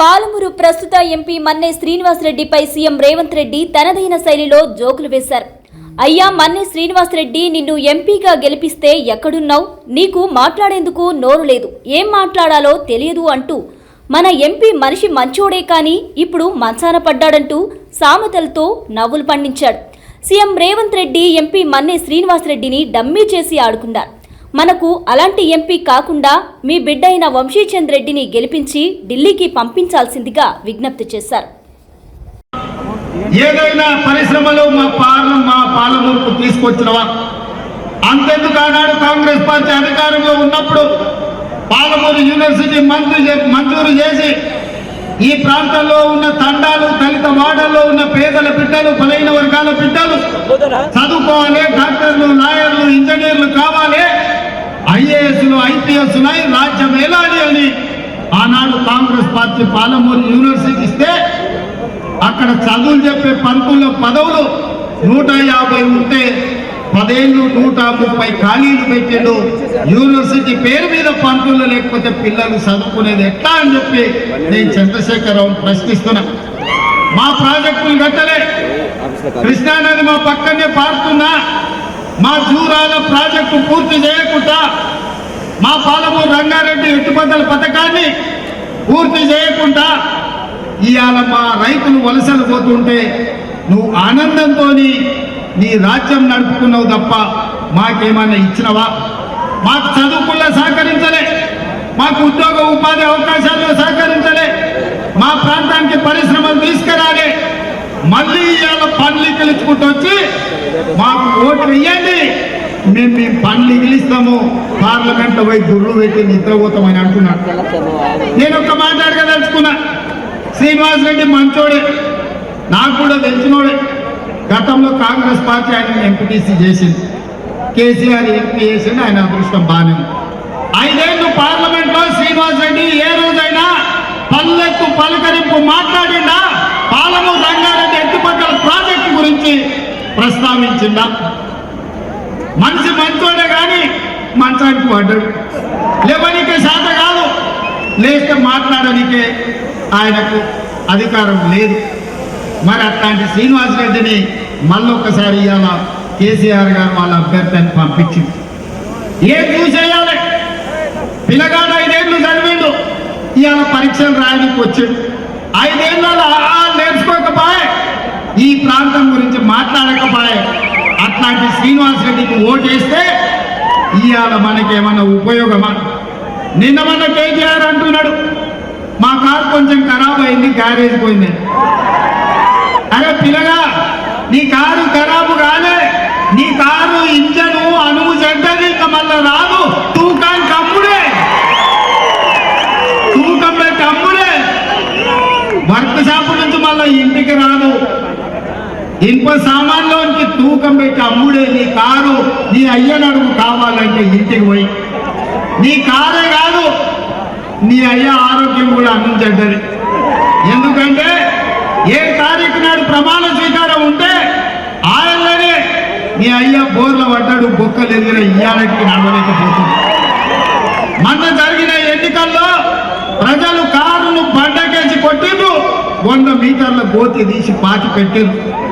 పాలమూరు ప్రస్తుత ఎంపీ మన్నే శ్రీనివాసరెడ్డిపై సీఎం రేవంత్ రెడ్డి తనదైన శైలిలో జోకులు వేశారు. అయ్యా మన్నే శ్రీనివాసరెడ్డి నిన్ను ఎంపీగా గెలిపిస్తే ఎక్కడున్నావు? నీకు మాట్లాడేందుకు నోరు లేదు. ఏం మాట్లాడాలో తెలియదు అంటూ మన ఎంపీ మనిషి మంచోడే కానీ ఇప్పుడు మంచాన పడ్డాడంటూ సామెతలతో నవ్వులు పండించాడు. సీఎం రేవంత్ రెడ్డి ఎంపీ మన్నే శ్రీనివాసరెడ్డిని డమ్మీ చేసి ఆడుకున్నారు. మనకు అలాంటి ఎంపీ కాకుండా మీ బిడ్డ అయిన వంశీచంద్ రెడ్డిని గెలిపించి ఢిల్లీకి పంపించాల్సిందిగా విజ్ఞప్తి చేశారు. ఏదైనా పరిశ్రమలు మా పాలన మా పాలనకు తీసుకొచ్చినవా? అంతెందుకు ఆనాడు కాంగ్రెస్ పార్టీ అధికారంలో ఉన్నప్పుడు పాలమూరు యూనివర్సిటీ మంజూరు మంజూరు చేసి ఈ ప్రాంతంలో ఉన్న తండాలు దళిత వాడల్లో ఉన్న పేదల బిడ్డలు బలైన వర్గాల బిడ్డలు చదువుకోవాలి డాక్టర్లు లాయర్లు ఇంజనీర్లు కావాలి. ఐఏఎస్లు రాజ్యం ఏలాలి అని ఆనాడు కాంగ్రెస్ పార్టీ పాలమూరు యూనివర్సిటీ ఇస్తే అక్కడ చదువులు చెప్పే పంతుల పదవులు నూట యాభై ఉంటే పదేళ్ళు నూట ముప్పై ఖాళీలు పెట్టిండు. యూనివర్సిటీ పేరు మీద పంతులు లేకపోతే పిల్లలు చదువుకునేది ఎట్లా అని చెప్పి నేను చంద్రశేఖరరావు ప్రశ్నిస్తున్నా. మా ప్రాజెక్టులు కట్టలే. కృష్ణానది మా పక్కనే పారుతున్నా. మా జూరాల ప్రాజెక్టు పూర్తి చేయకుండా మా పాలమూరు రంగారెడ్డి ఎట్టుబద్దల పథకాన్ని పూర్తి చేయకుండా ఇవాళ మా రైతులు వలసలు పోతుంటే నువ్వు ఆనందంతో నీ రాజ్యం నడుపుకున్నావు తప్ప మాకేమన్నా ఇచ్చినవా? మాకు చదువుకుల్లో సహకరించలే. మాకు ఉద్యోగ ఉపాధి అవకాశాలు సహకరించలే. మా ప్రాంతానికి పరిశ్రమలు తీసుకురాలే. మళ్ళీ ఇవాళ పండ్లు గెలుచుకుంటూ వచ్చి మాకు ఓటు వేయండి మేము మేము పండ్లు గెలుస్తాము పార్లమెంట్లో పోయి గుర్రు పెట్టి నిద్రపోతామని అంటున్నాడు. నేను ఒక మాట అడగదలుచుకున్నా. శ్రీనివాస్ రెడ్డి మంచోడే. నాకు కూడా తెలిసినోడే. గతంలో కాంగ్రెస్ పార్టీ ఆయన ఎంపీటీసీ చేసింది. కేసీఆర్ ఎంపీ చేసింది ఆయన అదృష్టం బాగానే ఐదేళ్ళు పార్లమెంట్లో శ్రీనివాస్ రెడ్డి ఏ రోజైనా పల్లెత్తు పలకరింపు మాట్లాడిందా పాలమూరు రంగారెడ్డి ఎత్తుపక్కల ప్రాజెక్టు గురించి ప్రస్తావించిందా మనిషి మంచోడే కానీ మంచానికి పడ్డాడు లేవనీకే శాత కాదు. లేస్తే మాట్లాడనికే ఆయనకు అధికారం లేదు. మరి అట్లాంటి శ్రీనివాస్ శ్రీనివాసరెడ్డిని మళ్ళొక్కసారి ఇవాళ కేసీఆర్ గారు వాళ్ళ అభ్యర్థిని పంపించింది. ఏం చూసేయాలి పిల్లగాడు ఐదేళ్ళు చదివిండు. ఇవాళ పరీక్షలు రాయడానికి వచ్చాడు. ఐదేళ్ళ నేర్చుకోకపోయే. ఈ ప్రాంతం గురించి మాట్లాడకపోయే. అట్లాంటి శ్రీనివాస్ రెడ్డికి ఓటేస్తే ఇవాళ మనకేమన్నా ఉపయోగమా? నిన్న మన కేటీఆర్ అంటున్నాడు మా కారు కొంచెం ఖరాబ్ అయింది గ్యారేజ్ పోయింది. అరే పిల్లగా నీ కారు ఖరాబు కాలే నీ కారు ఇంజను అనువు చెడ్డది ఇంకా మళ్ళీ రాదు తూకానికి అమ్ముడే. తూకం పెట్టి అమ్ముడే. వర్క్ షాప్ నుంచి మళ్ళీ ఇంటికి రాదు. ఇనుప సామాన్లోనికి తూకం పెట్టి అమ్ముడే నీ కారు నీ అయ్యనడుగు కావాలంటే ఇంటికి పోయి. నీ కారే కాదు నీ అయ్య ఆరోగ్యం కూడా అందించడ్డది ఎందుకంటే ఏ తారీఖు నాడు ప్రమాణ స్వీకారం ఉంటే ఆయనలోనే నీ అయ్య బోర్ల పడ్డాడు బొక్కలు ఎదిగిన ఇయ్యాలకి నడవలేకపోతుంది. మొన్న జరిగిన ఎన్నికల్లో ప్రజలు కారును బండకేసి కొట్టిండ్రు. వంద మీటర్ల గోతి తీసి పాతి పెట్టిండ్రు.